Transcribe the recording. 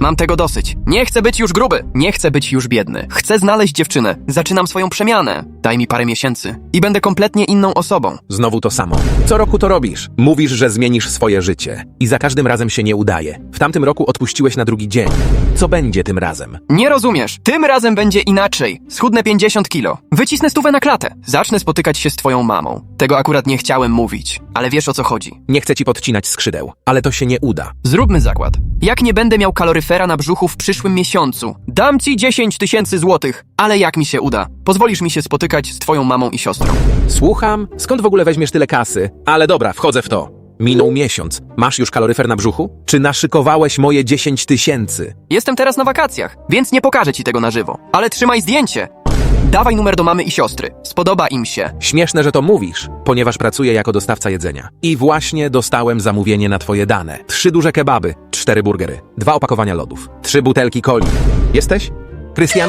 Mam tego dosyć. Nie chcę być już gruby. Nie chcę być już biedny. Chcę znaleźć dziewczynę. Zaczynam swoją przemianę. Daj mi parę miesięcy. I będę kompletnie inną osobą. Znowu to samo. Co roku to robisz. Mówisz, że zmienisz swoje życie. I za każdym razem się nie udaje. W tamtym roku odpuściłeś na drugi dzień. Co będzie tym razem? Nie rozumiesz. Tym razem będzie inaczej. Schudnę 50 kilo. Wycisnę stówę na klatę. Zacznę spotykać się z twoją mamą. Tego akurat nie chciałem mówić. Ale wiesz o co chodzi. Nie chcę ci podcinać skrzydeł, ale to się nie uda. Zróbmy zakład. Jak nie będę miał kaloryfera na brzuchu w przyszłym miesiącu, dam ci 10 tysięcy złotych. Ale jak mi się uda? Pozwolisz mi się spotykać z twoją mamą i siostrą. Słucham? Skąd w ogóle weźmiesz tyle kasy? Ale dobra, wchodzę w to. Minął miesiąc. Masz już kaloryfer na brzuchu? Czy naszykowałeś moje 10 tysięcy? Jestem teraz na wakacjach, więc nie pokażę ci tego na żywo. Ale trzymaj zdjęcie. Dawaj numer do mamy i siostry. Spodoba im się. Śmieszne, że to mówisz, ponieważ pracuję jako dostawca jedzenia. I właśnie dostałem zamówienie na twoje dane. Trzy duże kebaby, cztery burgery, dwa opakowania lodów, trzy butelki coli. Jesteś? Krystian?